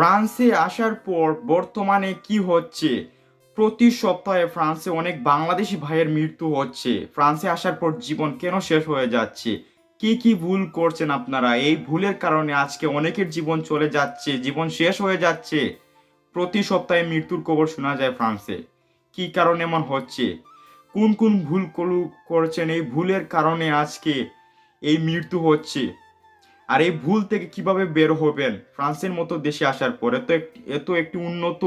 ফ্রান্সে আসার পর বর্তমানে কি হচ্ছে? প্রতি সপ্তাহে ফ্রান্সে অনেক বাংলাদেশি ভাইয়ের মৃত্যু হচ্ছে। ফ্রান্সে আসার পর জীবন কেন শেষ হয়ে যাচ্ছে? কি কি ভুল করছেন আপনারা? এই ভুলের কারণে আজকে অনেকের জীবন চলে যাচ্ছে, জীবন শেষ হয়ে যাচ্ছে। প্রতি সপ্তাহে মৃত্যুর খবর শোনা যায় ফ্রান্সে। কি কারণে এমন হচ্ছে? কোন কোন ভুল করছেন? এই ভুলের কারণে আজকে এই মৃত্যু হচ্ছে। আর এই ভুল থেকে কীভাবে বের হবেন? ফ্রান্সের মতো দেশে আসার পর, এত একটি এত একটি উন্নত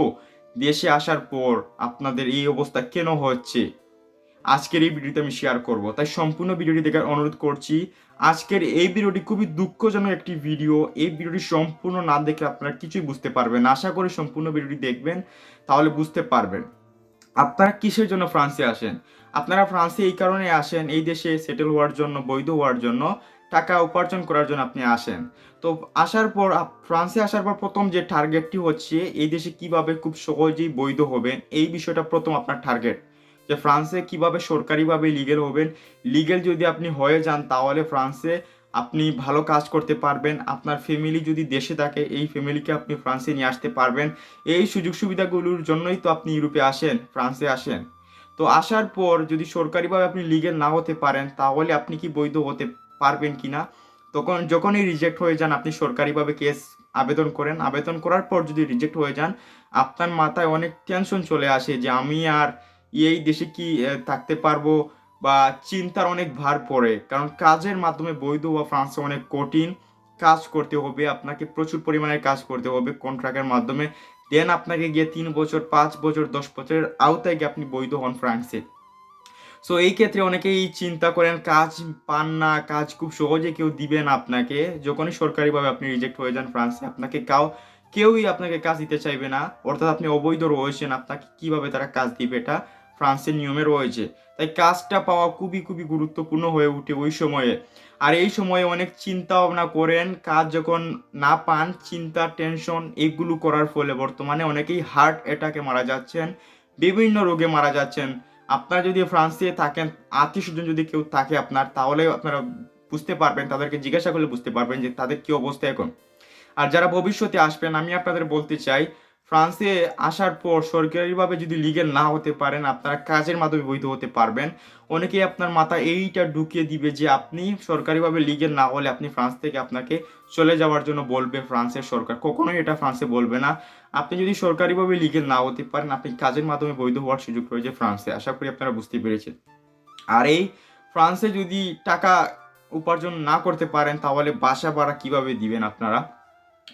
দেশে আসার পর আপনাদের এই অবস্থা কেন হচ্ছে? আজকের এই ভিডিওতে আমি শেয়ার করব। তাই সম্পূর্ণ ভিডিওটি দেখার অনুরোধ করছি, আজকের এই ভিডিওটি খুবই দুঃখজনক একটি ভিডিও। এই ভিডিওটি সম্পূর্ণ না দেখলে আপনারা কিছুই বুঝতে পারবেন আশা করি সম্পূর্ণ ভিডিওটি দেখবেন, তাহলে বুঝতে পারবেন। আপনারা কিসের জন্য ফ্রান্সে আসেন? আপনারা ফ্রান্সে এই কারণে আসেন, এই দেশে সেটেল হওয়ার জন্য, বৈধ হওয়ার জন্য। টাকা উপার্জন করার জন্য আপনি আসেন। তো আসার পর ফ্রান্সে আসার পর প্রথম যে টার্গেটটি হচ্ছে, এই দেশে কীভাবে খুব সহজেই বৈধ হবেন, এই বিষয়টা প্রথম আপনার টার্গেট যে ফ্রান্সে কীভাবে সরকারিভাবে লিগেল হবেন লিগেল যদি আপনি হয়ে যান, তাহলে ফ্রান্সে আপনি ভালো কাজ করতে পারবেন। আপনার ফ্যামিলি যদি দেশে থাকে, এই ফ্যামিলিকে আপনি ফ্রান্সে নিয়ে আসতে পারবেন। এই সুযোগ সুবিধাগুলোর জন্যই তো আপনি ইউরোপে আসেন, ফ্রান্সে আসেন। তো আসার পর যদি সরকারিভাবে আপনি লিগেল না হতে পারেন, তাহলে আপনি কি বৈধ হতে পারবেন কি না তখন যখনই রিজেক্ট হয়ে যান, আপনি সরকারিভাবে কেস আবেদন করেন। আবেদন করার পর যদি রিজেক্ট হয়ে যান, আপনার মাথায় অনেক টেনশন চলে আসে যে আমি আর এই দেশে কি থাকতে পারব বা চিন্তার অনেক ভার পড়ে। কারণ কাজের মাধ্যমে বৈধ বা ফ্রান্সে অনেক কঠিন কাজ করতে হবে, আপনাকে প্রচুর পরিমাণে কাজ করতে হবে কন্ট্রাক্টের মাধ্যমে। দেন আপনাকে গিয়ে তিন বছর, পাঁচ বছর, দশ বছরের আওতায় গিয়ে আপনি বৈধ হন ফ্রান্সে সো এই ক্ষেত্রে অনেকেই চিন্তা করেন, কাজ পান না, কাজ খুব সহজে কেউ দিবে না আপনাকে। যখনই সরকারিভাবে আপনি রিজেক্ট হয়ে যান ফ্রান্সে আপনাকে কাউ, কেউই আপনাকে কাজ দিতে চাইবে না। অর্থাৎ আপনি অবৈধ রয়েছেন, আপনাকে কীভাবে তারা কাজ দিবে এটা ফ্রান্সের নিয়মে রয়েছে। তাই কাজটা পাওয়া খুবই খুবই গুরুত্বপূর্ণ হয়ে ওঠে ওই সময়ে। আর এই সময়ে অনেক চিন্তা ভাবনা করেন, কাজ যখন না পান, চিন্তা টেনশন এগুলো করার ফলে বর্তমানে অনেকেই হার্ট অ্যাটাকে মারা যাচ্ছেন, বিভিন্ন রোগে মারা যাচ্ছেন। আপনারা যদি ফ্রান্সে থাকেন আত্মীয় স্বজন যদি কেউ থাকে আপনার, তাহলে আপনারা বুঝতে পারবেন, তাদেরকে জিজ্ঞাসা করলে বুঝতে পারবেন যে তাদের কি অবস্থা এখন। আর যারা ভবিষ্যতে আসবেন, আমি আপনাদের বলতে চাই, ফ্রান্সে আসার পর সরকারিভাবে যদি লিগেল না হতে পারেন, আপনারা কাজের মাধ্যমে বৈধ হতে পারবেন। অনেকেই আপনার মাথা এইটা ঢুকিয়ে দিবে যে আপনি সরকারিভাবে লিগেল না হলে আপনি ফ্রান্স থেকে আপনাকে চলে যাওয়ার জন্য বলবে ফ্রান্সের সরকার। কখনোই এটা ফ্রান্সে বলবে না। আপনি যদি সরকারিভাবে লিগেল না হতে পারেন, আপনি কাজের মাধ্যমে বৈধ হওয়ার সুযোগ রয়েছে ফ্রান্সে। আশা করি আপনারা বুঝতে পেরেছেন। আর এই ফ্রান্সে যদি টাকা উপার্জন না করতে পারেন, তাহলে বাসা ভাড়া কীভাবে দিবেন আপনারা?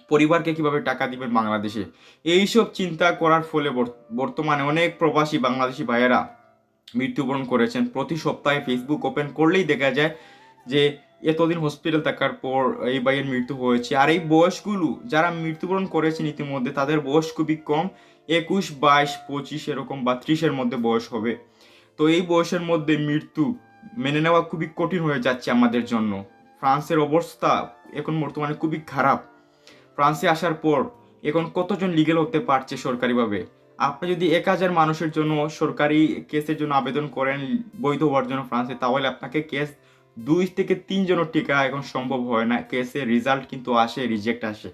পরিবারকে কীভাবে টাকা দিবেন বাংলাদেশে? এইসব চিন্তা করার ফলে বর্ত- বর্তমানে অনেক প্রবাসী বাংলাদেশি ভাইয়েরা মৃত্যুবরণ করেছেন। প্রতি সপ্তাহে ফেসবুক ওপেন করলেই দেখা যায় যে এতদিন হসপিটাল থাকার পর এই ভাইয়ের মৃত্যু হয়েছে। আর এই বয়সগুলো যারা মৃত্যুবরণ করেছেন ইতিমধ্যে, তাদের বয়স খুবই কম। একুশ, বাইশ, পঁচিশ এরকম বা ত্রিশের মধ্যে বয়স হবে। তো এই বয়সের মধ্যে মৃত্যু মেনে নেওয়া খুবই কঠিন হয়ে যাচ্ছে আমাদের জন্য। ফ্রান্সের অবস্থা এখন বর্তমানে খুবই খারাপ। ফ্রান্সে আসার পর এখন কতজন লিগেল হতে পারছে সরকারিভাবে? আপনি যদি এক হাজার মানুষের জন্য সরকারি কেসের জন্য আবেদন করেন বৈধ হওয়ার জন্য ফ্রান্সে, তাহলে আপনাকে কেস দুই থেকে তিনজনের টিকা এখন সম্ভব হয় না। কেসে রেজাল্ট কিন্তু আসে রিজেক্ট আসে।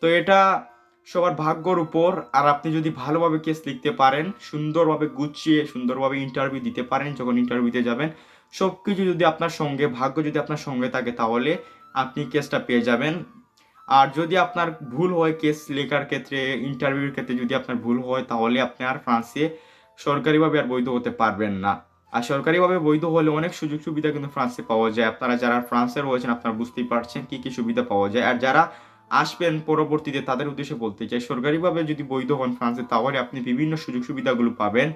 তো এটা সবার ভাগ্যর উপর। আর আপনি যদি ভালোভাবে কেস লিখতে পারেন, সুন্দরভাবে গুছিয়ে, সুন্দরভাবে ইন্টারভিউ দিতে পারেন, যখন ইন্টারভিউতে যাবেন সব কিছু যদি আপনার সঙ্গে, ভাগ্য যদি আপনার সঙ্গে থাকে তাহলে আপনি কেসটা পেয়ে যাবেন। আর যদি আপনার ভুল হয় কেস লেখার ক্ষেত্রে ইন্টারভিউর ক্ষেত্রে যদি আপনার ভুল হয়, তাহলে আপনি আর ফ্রান্সে সরকারিভাবে আর বৈধ হতে পারবেন না। আর সরকারিভাবে বৈধ হলে অনেক সুযোগ সুবিধা কিন্তু ফ্রান্সে পাওয়া যায়। আপনারা যারা ফ্রান্সে রয়েছেন, আপনারা বুঝতেই পারছেন কি কি সুবিধা পাওয়া যায়। আর যারা আসবেন পরবর্তীতে, তাদের উদ্দেশ্যে বলতে চাই, সরকারিভাবে যদি বৈধ হন ফ্রান্সে, তাহলে আপনি বিভিন্ন সুযোগ সুবিধাগুলো পাবেন।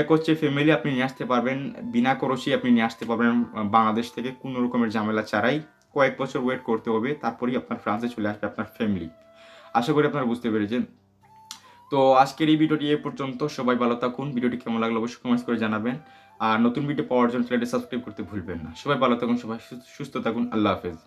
এক হচ্ছে ফ্যামিলি আপনি নিয়ে আসতে পারবেন, বিনা খরচে আপনি নিয়ে আসতে পারবেন, বাংলাদেশ থেকে কোনো রকমের ঝামেলা ছাড়াই। কয়েক বছর ওয়েট করতে হবে, তারপরেই আপনার ফ্রান্সে চলে আসবে আপনার ফ্যামিলি আশা করি আপনারা বুঝতে পেরেছেন। তো আজকের এই ভিডিওটি এ পর্যন্ত। সবাই ভালো থাকুন। ভিডিওটি কেমন লাগল অবশ্যই কমেন্টস করে জানাবেন। আর নতুন ভিডিও পাওয়ার জন্য চ্যানেলটি সাবস্ক্রাইব করতে ভুলবেন না। সবাই ভালো থাকুন, সবাই সুস্থ থাকুন। আল্লাহ হাফেজ।